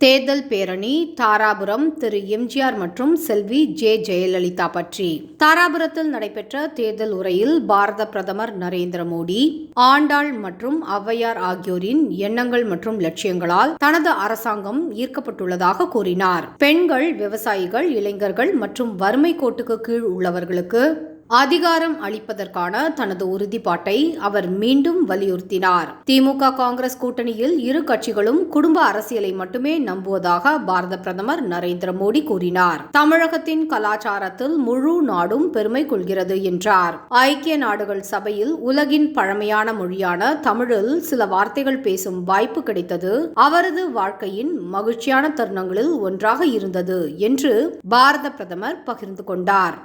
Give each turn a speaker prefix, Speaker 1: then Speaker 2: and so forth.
Speaker 1: தேர்தல் பேரணி தாராபுரம் திரு எம்ஜிஆர் மற்றும் செல்வி ஜே ஜெயலலிதா பற்றி. தாராபுரத்தில் நடைபெற்ற தேர்தல் உரையில் பாரத பிரதமர் நரேந்திர மோடி ஆண்டாள் மற்றும் ஔவையார் ஆகியோரின் எண்ணங்கள் மற்றும் லட்சியங்களால் தனது அரசாங்கம் ஈர்க்கப்பட்டுள்ளதாக கூறினார். பெண்கள் விவசாயிகள் இளைஞர்கள் மற்றும் வறுமை கோட்டுக்கு கீழ் உள்ளவர்களுக்கு அதிகாரம் அளிப்பதற்கான தனது உறுதிப்பாட்டை அவர் மீண்டும் வலியுறுத்தினார். திமுக காங்கிரஸ் கூட்டணியில் இரு கட்சிகளும் குடும்ப அரசியலை மட்டுமே நம்புவதாக பாரத பிரதமர் நரேந்திர மோடி கூறினார். தமிழகத்தின் கலாச்சாரத்தில் முழு நாடும் பெருமை கொள்கிறது என்றார். ஐக்கிய நாடுகள் சபையில் உலகின் பழமையான மொழியான தமிழில் சில வார்த்தைகள் பேசும் வாய்ப்பு கிடைத்தது. அவரது வாழ்க்கையின் மகிழ்ச்சியான தருணங்களில் ஒன்றாக இருந்தது என்று பாரத பிரதமர் பகிர்ந்து கொண்டார்.